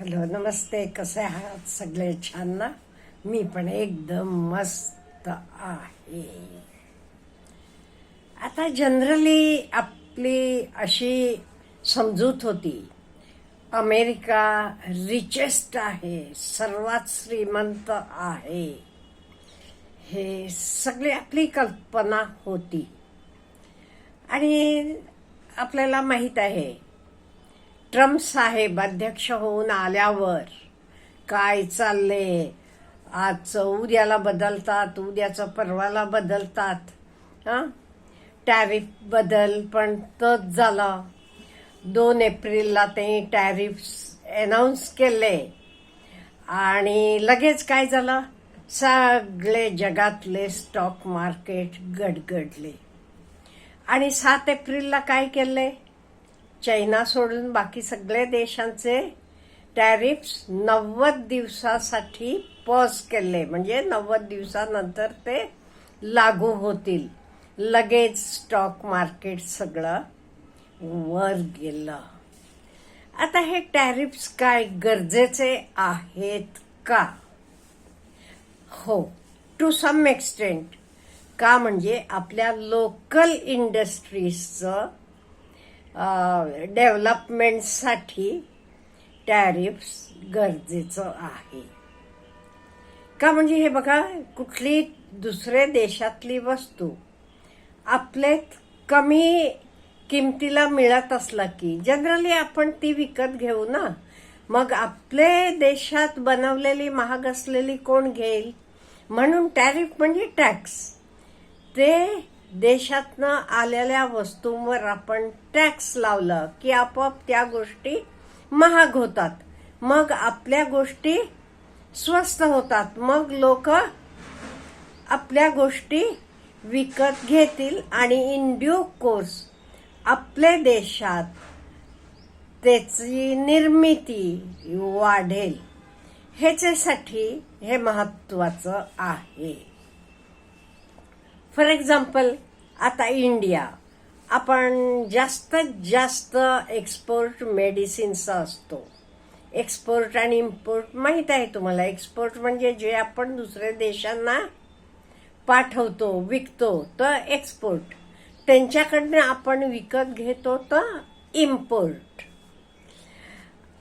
Hello नमस्ते कसे आहात सगळे छान ना मी पण एकदम मस्त आहे. आता जनरली आपली अशी समजूत होती अमेरिका रिचेस्ट आहे सर्वात श्रीमंत आहे. हे सगळी आपली कल्पना होती. आणि आपल्याला माहीत आहे ट्रम्प साहेब अध्यक्ष होऊन आल्यावर काय चालले आज उद्याला बदलतात उद्याचं परवाला बदलतात हां? टॅरिफ बदल पण तच झाला. दोन एप्रिलला ते टॅरिफ्स अनाऊन्स केले. आणि लगेच काय झालं? सगळे जगातले स्टॉक मार्केट गडगडले. आणि सात एप्रिलला काय केले चायना सोडून बाकी सगळे देशांचे टॅरिफ्स नव्वद दिवसासाठी पॉज केले. म्हणजे नव्वद दिवसानंतर ते लागू होतील. लगेच स्टॉक मार्केट सगळं वर गेलं. आता हे टॅरिफ्स काय गरजेचे आहेत का? हो टू सम एक्सटेंट का म्हणजे आपल्या लोकल इंडस्ट्रीजचं डेव्हलपमेंटसाठी टॅरिफ्स गरजेचं आहे. का म्हणजे हे बघा कुठली दुसरे देशातली वस्तू आपल्यात कमी किमतीला मिळत असला की जनरली आपण ती विकत घेऊ ना. मग आपले देशात बनवलेली महाग असलेली कोण घेईल? म्हणून टॅरिफ म्हणजे टॅक्स. ते देशातनं आलेल्या वस्तूंवर आपण टॅक्स लावलं की आपोआप त्या गोष्टी महाग होतात. मग आपल्या गोष्टी स्वस्त होतात. मग लोक आपल्या गोष्टी विकत घेतील आणि इन ड्यू कोर्स आपल्या देशात त्याची निर्मिती वाढेल. ह्याच्यासाठी हे महत्वाचं आहे. फॉर एक्झाम्पल आता इंडिया. आपण जास्तीत जास्त एक्सपोर्ट मेडिसिनचा असतो. एक्सपोर्ट आणि इम्पोर्ट माहीत आहे तुम्हाला. एक्सपोर्ट म्हणजे जे आपण दुसऱ्या देशांना पाठवतो विकतो तर एक्सपोर्ट त्यांच्याकडनं आपण विकत घेतो तर इम्पोर्ट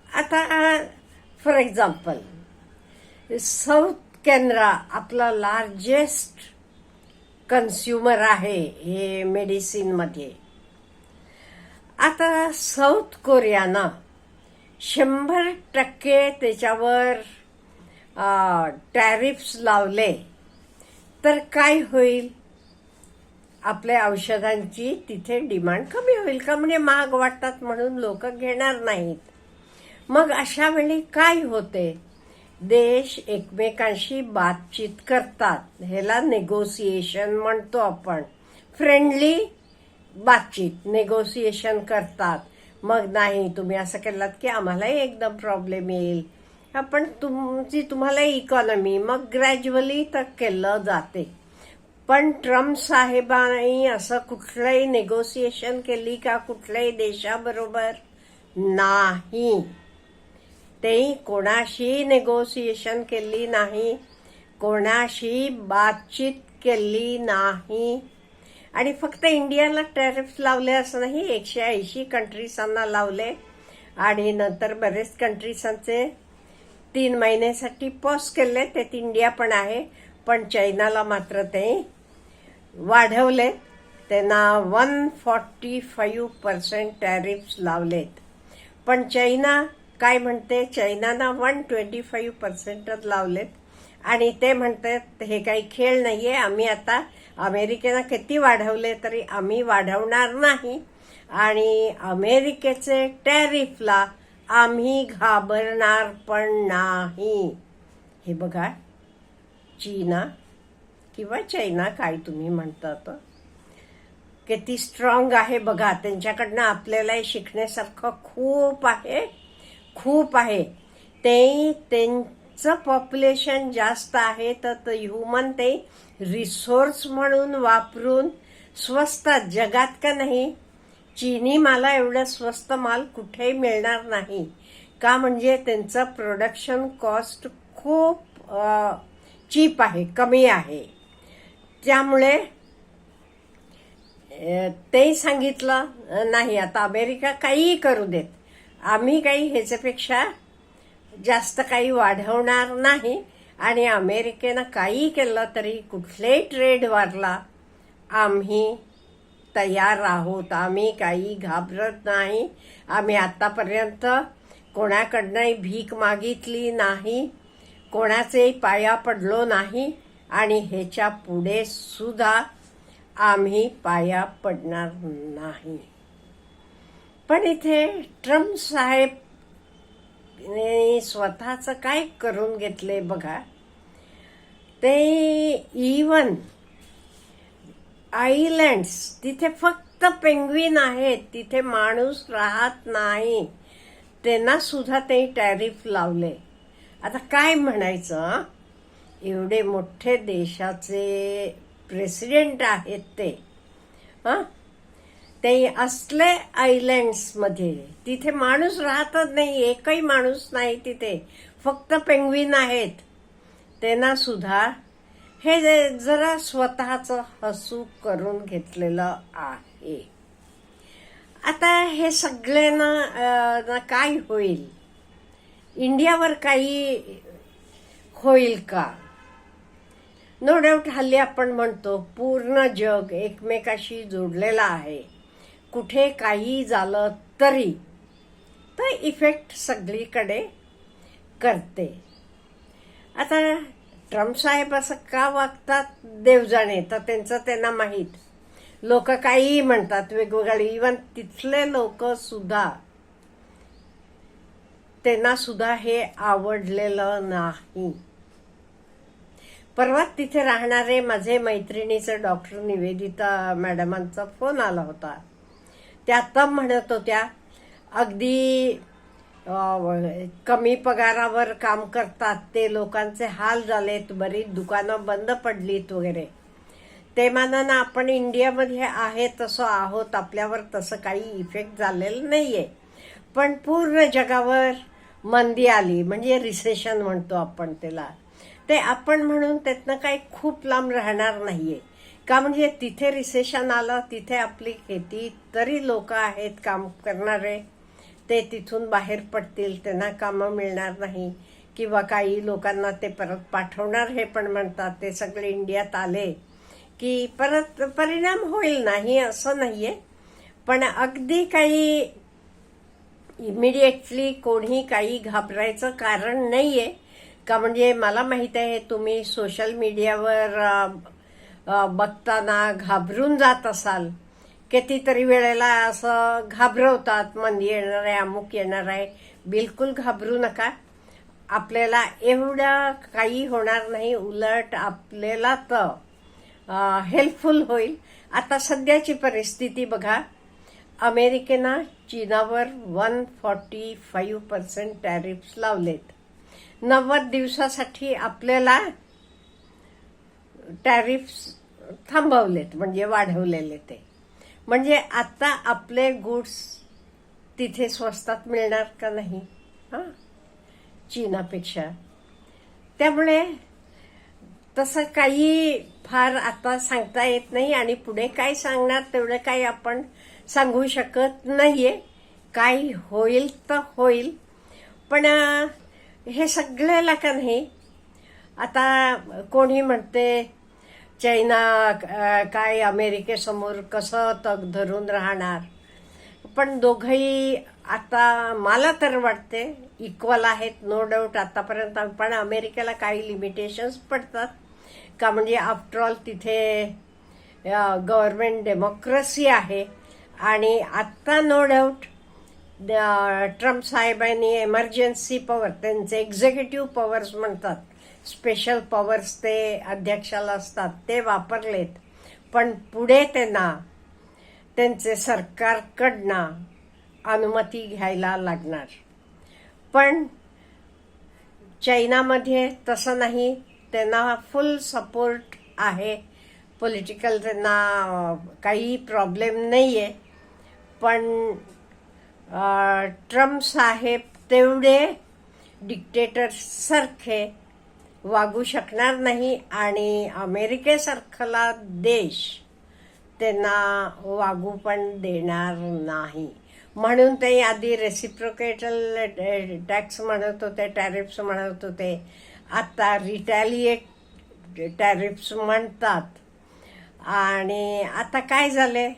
आता फॉर एक्झाम्पल साऊथ कॅनरा आपला लार्जेस्ट कन्झ्युमर आहे हे मेडिसिनमध्ये आता साऊथ कोरियानं शंभर टक्के त्याच्यावर टॅरिफ्स लावले तर काय होईल? आपल्या औषधांची तिथे डिमांड कमी होईल का? म्हणजे महाग वाटतात म्हणून लोक घेणार नाहीत. मग अशा वेळी काय होते? देश एकमेकांशी बातचीत करतात. ह्याला नेगोसिएशन म्हणतो आपण. फ्रेंडली बातचीत नेगोसिएशन करतात. मग नाही तुम्ही असं केलात की आम्हालाही एकदम प्रॉब्लेम येईल. आपण तुमची तुम्हाला इकॉनॉमी मग ग्रॅज्युअली तर केलं जाते. पण ट्रम्प साहेबांनी असं कुठलंही नेगोसिएशन केली का कुठल्याही देशाबरोबर? नाही. ते कोणाशी नेगोसिएशन केली नाही? कोणाशी बातचीत केली नाही? आणि फक्त इंडियाला टॅरिफ्स लावले असं नाही एकशे ऐंशी कंट्रीजांना लावले. आणि नंतर बरेच कंट्रीजांचे तीन महिन्यासाठी पॉज केले. त्यात इंडिया पण आहे पण चायनाला मात्र ते वाढवले. त्यांना one forty five percent tariffs लावलेत. पण चायना काय म्हणते चायनानं वन ट्वेंटी फाईव्ह पर्सेंटच लावलेत. आणि ते म्हणतात हे काही खेळ नाहीये आम्ही आता अमेरिकेनं किती वाढवले तरी आम्ही वाढवणार नाही. आणि अमेरिकेचे टॅरिफला आम्ही घाबरणार पण नाही. हे बघा चीना किंवा चायना काय तुम्ही म्हणतात. किती स्ट्रॉंग आहे बघा त्यांच्याकडनं आपल्याला शिकण्यासारखं खूप आहे. खूप आहे. ते त्यांचं पॉप्युलेशन जास्त आहे तर ह्युमन ते रिसोर्स म्हणून वापरून स्वस्त. जगात का नाही? चीनी माला एवढं स्वस्त माल कुठेही मिळणार नाही. का म्हणजे त्यांचं प्रोडक्शन कॉस्ट खूप चीप आहे कमी आहे. त्यामुळे ते सांगितलं नाही आता अमेरिका काहीही करू देत. आम्ही काही ह्याच्यापेक्षा जास्त काही वाढवणार नाही. आणि अमेरिकेनं काही केलं तरी कुठलेही ट्रेड वारला आम्ही तयार आहोत. आम्ही काही घाबरत नाही. आम्ही आत्तापर्यंत कोणाकडनंही भीक मागितली नाही. कोणाचेही पाया पडलो नाही. आणि ह्याच्या पुढे सुद्धा आम्ही पाया पडणार नाही. पण इथे ट्रम्प साहेब स्वतःचं काय करून घेतले बघा. ते इवन आयलँड्स तिथे फक्त पेंग्विन आहेत तिथे माणूस राहत नाही. त्यांना सुद्धा ते टॅरिफ लावले. आता काय म्हणायचं एवढे मोठे देशाचे प्रेसिडेंट आहेत ते. हां? ते असले आयलँड्समध्ये तिथे माणूस राहतच नाही एकही माणूस नाही तिथे. फक्त पेंग्विन आहेत. त्यांना सुद्धा हे जे जरा स्वतःच हसू करून घेतलेलं आहे. आता हे सगळ्यांना ना काय होईल? इंडियावर काही होईल का? नो डाऊट हल्ली आपण म्हणतो पूर्ण जग एकमेकाशी जोडलेलं आहे. कुठे काही झालं तरी तर इफेक्ट सगळीकडे करते. आता ट्रम्प साहेब असं का वागतात? देवजाणे तर त्यांचं त्यांना माहीत. लोक काहीही म्हणतात वेगवेगळे. इवन तिथले लोक सुद्धा त्यांना सुद्धा हे आवडलेलं नाही. परवा तिथे राहणारे माझे मैत्रिणीचं डॉक्टर निवेदिता मॅडमांचा फोन आला होता. त्या आता म्हणत होत्या अगदी कमी पगारावर काम करतात ते लोकांचे हाल झालेत बरीच दुकानं बंद पडलीत वगैरे. ते मानानं आपण इंडियामध्ये आहे तसं आहोत आपल्यावर तसं काही इफेक्ट झालेलं नाही आहे पण पूर्ण जगावर मंदी आली म्हणजे रिसेशन म्हणतो आपण त्याला. ते आपण म्हणून त्यातनं काही खूप लांब राहणार नाही आहे का म्हणजे तिथे रिसेशन आलं तिथे आपली किती तरी लोक आहेत काम करणारे ते तिथून बाहेर पडतील त्यांना कामं मिळणार नाही किंवा काही लोकांना ते परत पाठवणार हे पण म्हणतात ते सगळे इंडियात आले की परत परिणाम होईल नाही असं नाहीये. पण अगदी काही इमिडिएटली कोणी काही घाबरायचं कारण नाहीये. का म्हणजे मला माहीत आहे तुम्ही सोशल मीडियावर बघताना घाबरून जात असाल. कितीतरी वेळेला असं घाबरवतात मन येणार आहे अमुक येणार आहे. बिलकुल घाबरू नका. आपल्याला एवढं काही होणार नाही उलट आपल्याला तर हेल्पफुल होईल. आता सध्याची परिस्थिती बघा. अमेरिकेनं चीनावर one forty five percent tariffs लावलेत. नव्वद दिवसासाठी आपल्याला टॅरिफ्स थांबवलेत म्हणजे वाढवलेले ते. म्हणजे आता आपले गुड्स तिथे स्वस्तात मिळणार का नाही? हां? चीनापेक्षा. त्यामुळे तसं काही फार आता सांगता येत नाही आणि पुढे काय सांगणार तेवढं काही आपण सांगू शकत नाहीये. काय होईल तर होईल. पण हे सगळ्याला का नाही आता कोणी म्हणते चायना काय अमेरिकेसमोर कसं तग धरून राहणार? पण दोघंही आता मला तर वाटते इक्वल आहेत नो डाऊट आतापर्यंत पण अमेरिकेला काही लिमिटेशन्स पडतात. का म्हणजे आफ्टरऑल तिथे गव्हर्नमेंट डेमोक्रेसी आहे. आणि आत्ता नो डाऊट ट्रम्प साहेबांनी एमर्जन्सी पॉवर त्यांचे एक्झिक्युटिव्ह पॉवर्स म्हणतात. स्पेशल पॉवर्स ते अध्यक्षाला असतात ते वापरलेत. पण पुढे त्यांना त्यांचे सरकारकडनं अनुमती घ्यायला लागणार. पण चायनामध्ये तसं नाही त्यांना फुल सपोर्ट आहे. पॉलिटिकल त्यांना काही प्रॉब्लेम नाही आहे पण ट्रम्प साहेब तेवढे डिक्टेटरसारखे वागू शकणार नाही आणि अमेरिकेसारखला देश त्यांना वागू पण देणार नाही. म्हणून ते आधी रेसिप्रोकेटल टॅक्स म्हणत होते टॅरिफ्स म्हणत होते. आता रिटॅलिएट टॅरिफ्स म्हणतात. आणि आता काय झाले?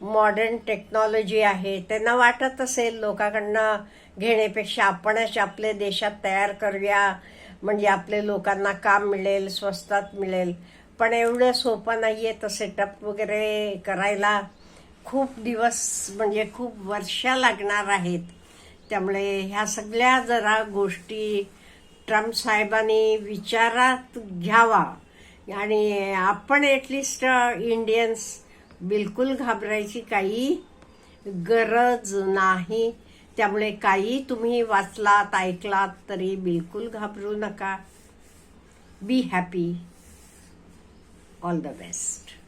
मॉडर्न टेक्नॉलॉजी आहे. त्यांना वाटत असेल लोकांकडनं घेण्यापेक्षा आपणच आपल्या देशात तयार करूया. म्हणजे आपले लोकांना काम मिळेल स्वस्तात मिळेल. पण एवढं सोपं नाही आहे तर सेटअप वगैरे करायला. खूप दिवस म्हणजे खूप वर्ष लागणार आहेत. त्यामुळे ह्या सगळ्या जरा गोष्टी ट्रम्प साहेबांनी विचारात घ्यावा. आणि आपण ॲटलिस्ट इंडियन्स बिलकुल घाबरायची काही गरज नाही. त्यामुळे काही तुम्ही वाचलात ऐकलात तरी बिलकुल घाबरू नका. Be happy all the best